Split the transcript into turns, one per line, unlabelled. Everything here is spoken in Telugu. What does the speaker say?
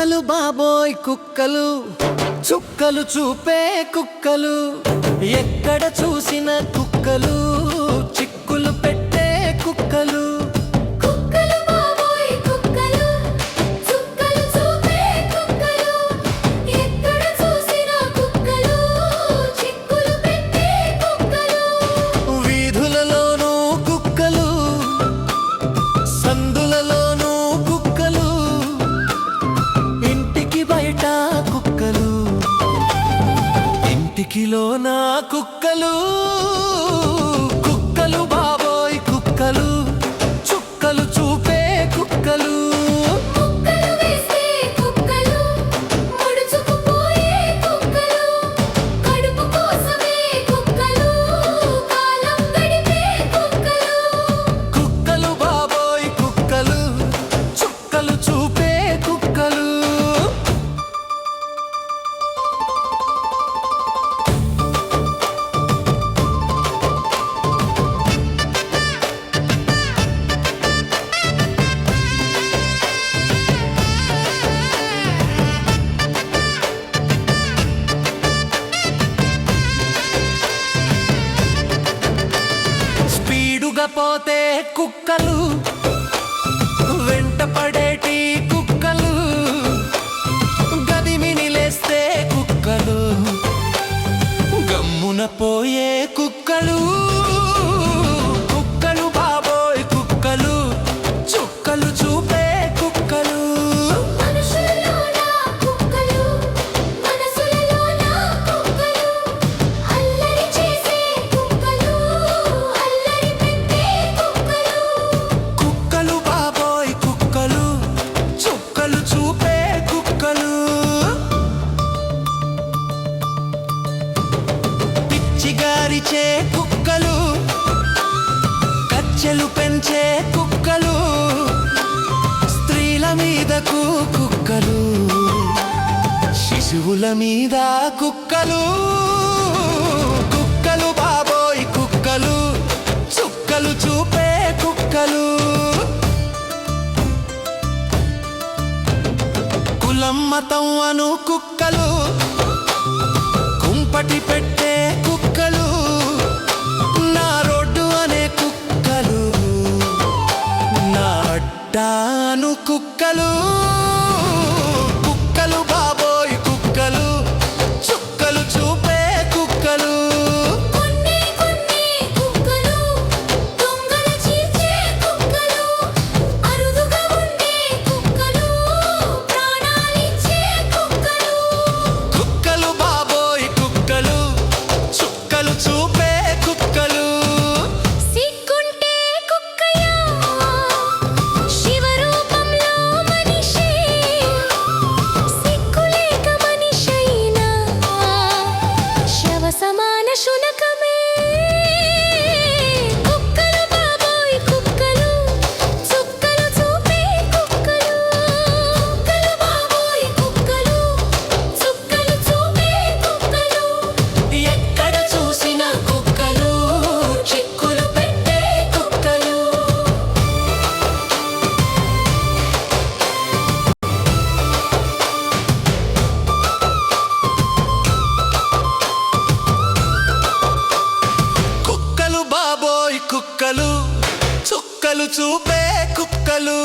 కుక్కలు
బాబోయ్ కుక్కలు. చుక్కలు చూపే కుక్కలు. ఎక్కడ చూసిన కుక్కలు? నీలో నా కుక్కలు
పోతే కుక్కలు చిగారిచే కుక్కలు కచ్చెలు పెంచే కుక్కలు స్త్రీల మీదకు కుక్కలు శిశువుల మీద కుక్కలు కుక్కలు బాబోయ్ కుక్కలు చుక్కలు చూపే కుక్కలు. కులం మతం అను కుక్కలు కుంపటి పెట్టి టాను కుక్కలు రాబోయ్ కుక్కలు చుక్కలు చూపే కుక్కలు.